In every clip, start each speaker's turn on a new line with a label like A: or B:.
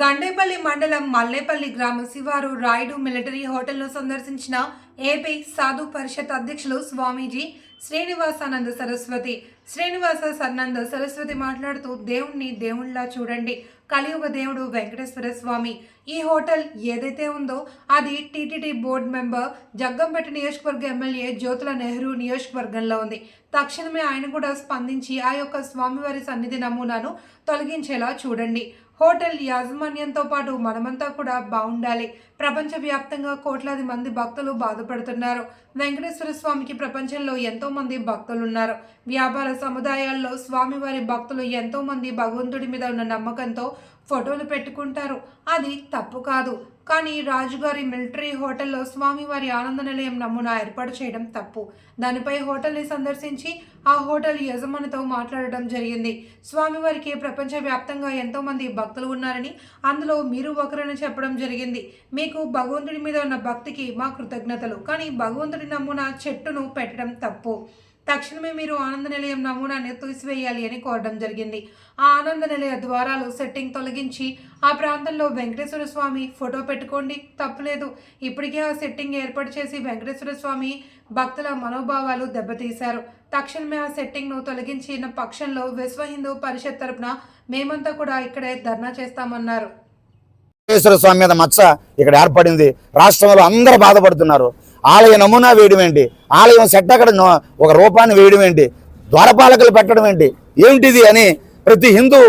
A: గండేపల్లి మండలం మల్లేపల్లి గ్రామ శివారు రాయుడు మిలిటరీ హోటల్ను సందర్శించిన ఏపీ సాధు పరిషత్ అధ్యక్షులు స్వామీజీ శ్రీనివాసానంద సరస్వతి. శ్రీనివాస సన్నంద సరస్వతి మాట్లాడుతూ దేవుణ్ణి దేవుళ్ళా చూడండి. కలియుగ దేవుడు వెంకటేశ్వర స్వామి. ఈ హోటల్ ఏదైతే ఉందో అది టీటీడీ బోర్డు మెంబర్ జగ్గంపేట నియోజకవర్గ ఎమ్మెల్యే జ్యోతుల నెహ్రూ నియోజకవర్గంలో ఉంది. తక్షణమే ఆయన కూడా స్పందించి ఆ యొక్క స్వామివారి సన్నిధి నమూనాను తొలగించేలా చూడండి. హోటల్ యాజమాన్యంతో పాటు మనమంతా కూడా బాగుండాలి. ప్రపంచవ్యాప్తంగా కోట్లాది మంది భక్తులు బాధపడుతున్నారు. వెంకటేశ్వర స్వామికి ప్రపంచంలో ఎంతో మంది భక్తులు ఉన్నారు వ్యాపార సముదాయాల్లో స్వామివారి భక్తులు ఎంతో మంది భగవంతుడి మీద ఉన్న నమ్మకంతో ఫోటోలు పెట్టుకుంటారు. అది తప్పు కాదు. కానీ రాజుగారి మిలిటరీ హోటల్లో స్వామివారి ఆనంద నిలయం నమూనా ఏర్పాటు చేయడం తప్పు. దానిపై హోటల్ని సందర్శించి ఆ హోటల్ యజమానితో మాట్లాడడం జరిగింది. స్వామివారికి ప్రపంచవ్యాప్తంగా ఎంతోమంది భక్తులు ఉన్నారని అందులో మీరు ఒకరని చెప్పడం జరిగింది. మీకు భగవంతుడి మీద ఉన్న భక్తికి మా కృతజ్ఞతలు. కానీ భగవంతుడి నమూనా చెట్టును పెట్టడం తప్పు. తక్షణమే మీరు ఆనంద నిలయం నమూనాన్ని తీసివేయాలి అని కోరడం జరిగింది. ఆ ఆనంద నిలయ ద్వారాలు సెట్టింగ్ తొలగించి ఆ ప్రాంతంలో వెంకటేశ్వర స్వామి ఫోటో పెట్టుకోండి. తప్పులేదు ఇప్పటికే ఆ సెట్టింగ్ ఏర్పాటు చేసి వెంకటేశ్వర స్వామి భక్తుల మనోభావాలు దెబ్బతీశారు. తక్షణమే ఆ సెట్టింగ్ను తొలగించిన పక్షంలో విశ్వ హిందూ పరిషత్ తరపున మేమంతా కూడా ఇక్కడే ధర్నా చేస్తామన్నారు.
B: వెంకటేశ్వర స్వామి మీద మచ్చ ఇక్కడ ఏర్పడింది. రాష్ట్రంలో అందరూ బాధపడుతున్నారు. ఆలయ నమూనా వేయడం ఏంటి? ఆలయం సెట్ అక్కడ ఒక రూపాన్ని వేయడం ఏంటి? ద్వారపాలకులు పెట్టడం ఏంటి? ఏమిటిది అని ప్రతి హిందూ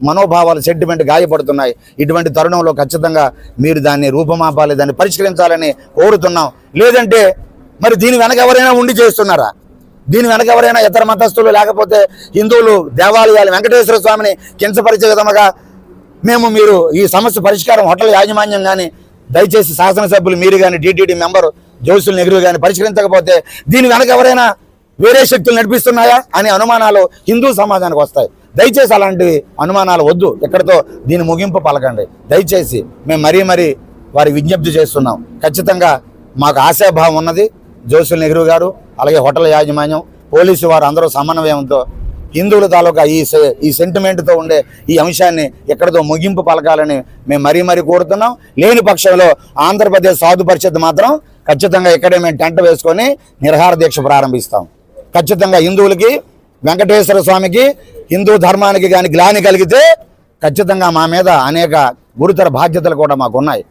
B: మనోభావాలు సెంటిమెంట్ గాయపడుతున్నాయి. ఇటువంటి తరుణంలో ఖచ్చితంగా మీరు దాన్ని రూపమాపాలి దాన్ని పరిష్కరించాలని కోరుతున్నాం. లేదంటే మరి దీని వెనక ఎవరైనా ఉండి చేస్తున్నారా? దీని వెనక ఎవరైనా ఇతర మతస్థులు లేకపోతే హిందువులు దేవాలయాలు వెంకటేశ్వర స్వామిని కించపరిచే విధముగా మేము మీరు ఈ సమస్య పరిష్కారం హోటల్ యాజమాన్యం కానీ దయచేసి శాసనసభ్యులు మీరు కానీ టీటీడీ మెంబర్ జోసులు నెహ్రూ కానీ పరిష్కరించకపోతే దీని వెనక ఎవరైనా వేరే శక్తులు నడిపిస్తున్నాయా అనే అనుమానాలు హిందూ సమాజానికి వస్తాయి. దయచేసి అలాంటి అనుమానాలు వద్దు. ఎక్కడితో దీని ముగింపు పలకండి. దయచేసి మేము మరీ మరీ వారి విజ్ఞప్తి చేస్తున్నాం. ఖచ్చితంగా మాకు ఆశాభావం ఉన్నది. జోసుల్ నెహ్రూ గారు అలాగే హోటల్ యాజమాన్యం పోలీసు వారు అందరూ సమన్వయంతో హిందువుల తాలూకా ఈ సె- ఈ సెంటిమెంట్తో ఉండే ఈ అంశాన్ని ఎక్కడితో ముగింపు పలకాలని మేము మరీ మరీ కోరుతున్నాం. లేని పక్షంలో ఆంధ్రప్రదేశ్ సాధు పరిషత్ మాత్రం ఖచ్చితంగా ఇక్కడే మేము టెంట్ వేసుకొని నిరహార దీక్ష ప్రారంభిస్తాం. ఖచ్చితంగా హిందువులకి వెంకటేశ్వర స్వామికి హిందూ ధర్మానికి కానీ గ్లాని కలిగితే ఖచ్చితంగా మా మీద అనేక గురుతర బాధ్యతలు కూడా మాకు ఉన్నాయి.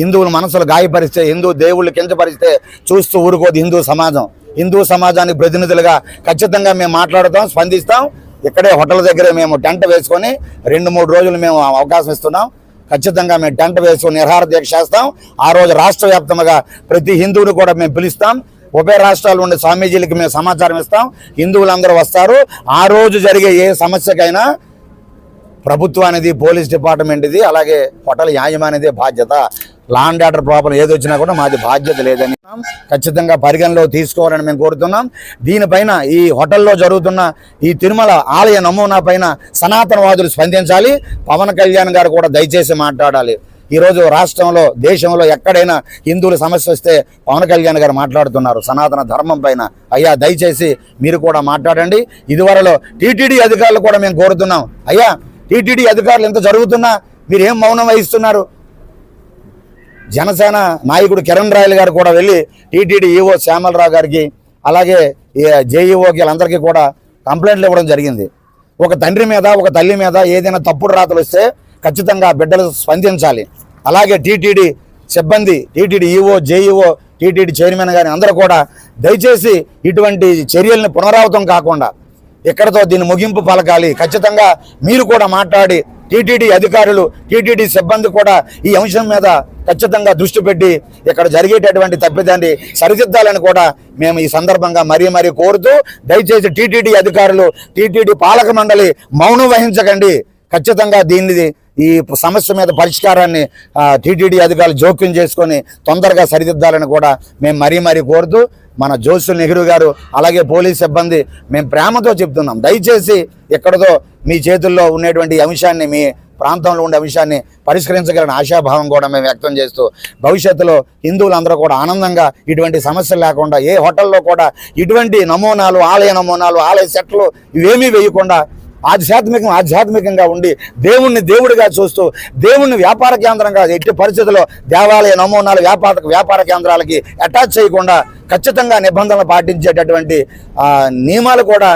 B: హిందువుల మనసులు గాయపరిస్తే హిందూ దేవుళ్ళు కించపరిస్తే చూస్తూ ఊరుకోదు హిందూ సమాజం. హిందూ సమాజానికి ప్రతినిధులుగా ఖచ్చితంగా మేము మాట్లాడతాం స్పందిస్తాం. ఇక్కడే హోటల్ దగ్గరే మేము టెంట్ వేసుకొని రెండు మూడు రోజులు మేము అవకాశం ఇస్తున్నాం. ఖచ్చితంగా మేము టెంట్ వేసుకుని నిర్హార దీక్ష చేస్తాం. ఆ రోజు రాష్ట్ర వ్యాప్తంగా ప్రతి హిందువుని కూడా మేము పిలుస్తాం. ఉభయ రాష్ట్రాలు ఉండే స్వామీజీలకి మేము సమాచారం ఇస్తాం. హిందువులందరూ వస్తారు. ఆ రోజు జరిగే ఏ సమస్యకైనా ప్రభుత్వానిది పోలీస్ డిపార్ట్మెంట్ ఇది అలాగే హోటల్ యాజమానిదే బాధ్యత. లా అండ్ ఆర్డర్ ప్రాబ్లం ఏది వచ్చినా కూడా మాది బాధ్యత లేదని ఖచ్చితంగా పరిగణలో తీసుకోవాలని మేము కోరుతున్నాం. దీనిపైన ఈ హోటల్లో జరుగుతున్న ఈ తిరుమల ఆలయ నమూనా పైన సనాతనవాదులు స్పందించాలి. పవన్ కళ్యాణ్ గారు కూడా దయచేసి మాట్లాడాలి. ఈరోజు రాష్ట్రంలో దేశంలో ఎక్కడైనా హిందువుల సమస్య వస్తే పవన్ కళ్యాణ్ గారు మాట్లాడుతున్నారు. సనాతన ధర్మం పైన. అయ్యా దయచేసి మీరు కూడా మాట్లాడండి. ఇదివరలో టీటీడీ అధికారులు కూడా మేము కోరుతున్నాం. అయ్యా టీటీడీ అధికారులు ఎంత జరుగుతున్నా మీరు ఏం మౌనం వహిస్తున్నారు? జనసేన నాయకుడు కిరణ్ రాయల్ గారు కూడా వెళ్ళి టీటీడీ ఈఓ శ్యామలరావు గారికి అలాగే జేఈఓకి వీళ్ళందరికీ కూడా కంప్లైంట్లు ఇవ్వడం జరిగింది. ఒక తండ్రి మీద ఒక తల్లి మీద ఏదైనా తప్పుడు రాతలు వస్తే ఖచ్చితంగా బిడ్డలు స్పందించాలి. అలాగే టీటీడీ సిబ్బంది TTD EO JEO TTD chairman గారి అందరూ కూడా దయచేసి ఇటువంటి చర్యల్ని పునరావృతం కాకుండా ఇక్కడతో దీన్ని ముగింపు పలకాలి? ఖచ్చితంగా మీరు కూడా మాట్లాడి టీటీడీ అధికారులు టీటీడీ సిబ్బంది కూడా ఈ అంశం మీద ఖచ్చితంగా దృష్టి పెట్టి ఇక్కడ జరిగేటటువంటి తప్పిదాన్ని సరిదిద్దాలని కూడా మేము ఈ సందర్భంగా మరీ మరీ కోరుతూ దయచేసి టీటీడీ అధికారులు టీటీడీ పాలక మండలి మౌనం వహించకండి. ఖచ్చితంగా దీన్ని ఈ సమస్య మీద పరిష్కారాన్ని టీటీడీ అధికారులు జోక్యం చేసుకొని తొందరగా సరిదిద్దాలని కూడా మేము మరీ మరీ కోరుతూ మన జోసుల్ నెహ్రూ గారు అలాగే పోలీస్ సిబ్బంది మేము ప్రేమతో చెప్తున్నాం. దయచేసి ఎక్కడదో మీ చేతుల్లో ఉండేటువంటి అంశాన్ని మీ ప్రాంతంలో ఉండే అంశాన్ని పరిష్కరించగలని ఆశాభావం కూడా మేము వ్యక్తం చేస్తూ భవిష్యత్తులో హిందువులందరూ కూడా ఆనందంగా ఇటువంటి సమస్యలు లేకుండా ఏ హోటల్లో కూడా ఇటువంటి నమూనాలు ఆలయ నమూనాలు ఆలయ సెట్లు ఇవేమీ వేయకుండా ఆధ్యాత్మికం ఆధ్యాత్మికంగా ఉండి దేవుణ్ణి దేవుడిగా చూస్తూ దేవుణ్ణి వ్యాపార కేంద్రంగా ఎట్టి పరిస్థితుల్లో దేవాలయ నమూనాలు వ్యాపార వ్యాపార కేంద్రాలకి అటాచ్ చేయకుండా ఖచ్చితంగా నిబంధనలు పాటించేటటువంటి నియమాలు కూడా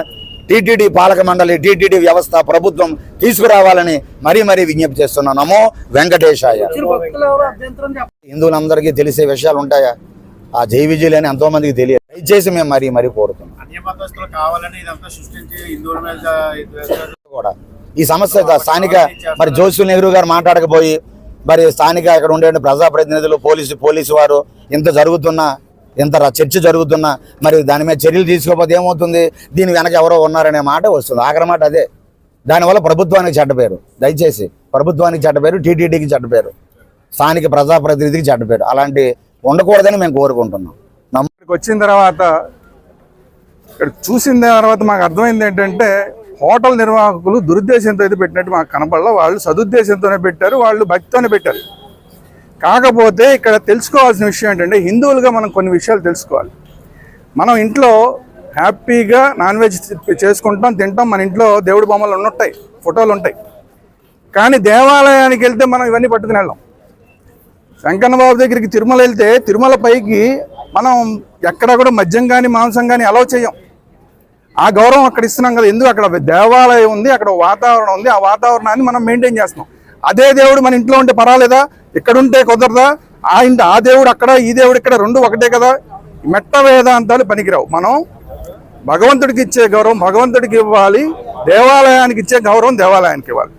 B: టీటీడీ పాలక మండలి టీటీడీ వ్యవస్థ ప్రభుత్వం తీసుకురావాలని మరీ మరీ విజ్ఞప్తి చేస్తున్నాను. నమో వెంకటేశాయ. హిందువులందరికీ తెలిసే విషయాలు ఉంటాయా? ఆ జై విజయులని ఎంతో మందికి తెలియదు. దయచేసి మేము మరీ మరీ కోరుతున్నాం. కూడా. ఈ సమస్య స్థానిక మరి జోషుల్ నెహ్రూ గారు మాట్లాడకపోయి మరి స్థానిక ఇక్కడ ఉండే ప్రజాప్రతినిధులు పోలీసు పోలీసు వారు ఇంత జరుగుతున్నా ఇంత చర్చ జరుగుతున్నా మరి దాని మీద చర్యలు తీసుకోకపోతే ఏమవుతుంది? దీని వెనక ఎవరో ఉన్నారనే మాట వస్తుంది. ఆఖరి మాట అదే. దానివల్ల ప్రభుత్వానికి చెడ్డ పేరు. దయచేసి ప్రభుత్వానికి చెడ్డ పేరు టీటీడీకి చెడ్డ పేరు. స్థానిక ప్రజాప్రతినిధికి చెడ్డ పేరు. అలాంటి ఉండకూడదని మేము కోరుకుంటున్నాం. నమ్మ
C: ఇక్కడికి వచ్చిన తర్వాత ఇక్కడ చూసిన తర్వాత మాకు అర్థమైంది ఏంటంటే హోటల్ నిర్వాహకులు దురుద్దేశంతో అయితే పెట్టినట్టు మాకు కనపడలో. వాళ్ళు సదుద్దేశంతోనే పెట్టారు వాళ్ళు భక్తితోనే పెట్టారు. కాకపోతే ఇక్కడ తెలుసుకోవాల్సిన విషయం ఏంటంటే హిందువులుగా మనం కొన్ని విషయాలు తెలుసుకోవాలి. మనం ఇంట్లో హ్యాపీగా నాన్ వెజ్ చేసుకుంటాం తింటాం మన ఇంట్లో దేవుడి బొమ్మలు ఉంటాయి ఫోటోలు ఉంటాయి. కానీ దేవాలయానికి వెళ్తే మనం ఇవన్నీ పట్టుకుని వెళ్ళాం. వెంకన్నబాబు దగ్గరికి తిరుమల వెళ్తే తిరుమల పైకి మనం ఎక్కడ కూడా మద్యం కానీ మాంసం కానీ అలౌ చేయం. ఆ గౌరవం అక్కడ ఇస్తున్నాం కదా ఎందుకు అక్కడ దేవాలయం ఉంది అక్కడ వాతావరణం ఉంది ఆ వాతావరణాన్ని మనం మెయింటైన్ చేస్తున్నాం. అదే దేవుడు మన ఇంట్లో ఉంటే పర్వాలేదా? ఇక్కడ ఉంటే కుదరదా? ఆ ఇంటి ఆ దేవుడు అక్కడ ఈ దేవుడు ఇక్కడ రెండు ఒకటే కదా? మెట్ట వేదాంతాలు పనికిరావు. మనం భగవంతుడికి ఇచ్చే గౌరవం భగవంతుడికి ఇవ్వాలి దేవాలయానికి ఇచ్చే గౌరవం దేవాలయానికి ఇవ్వాలి.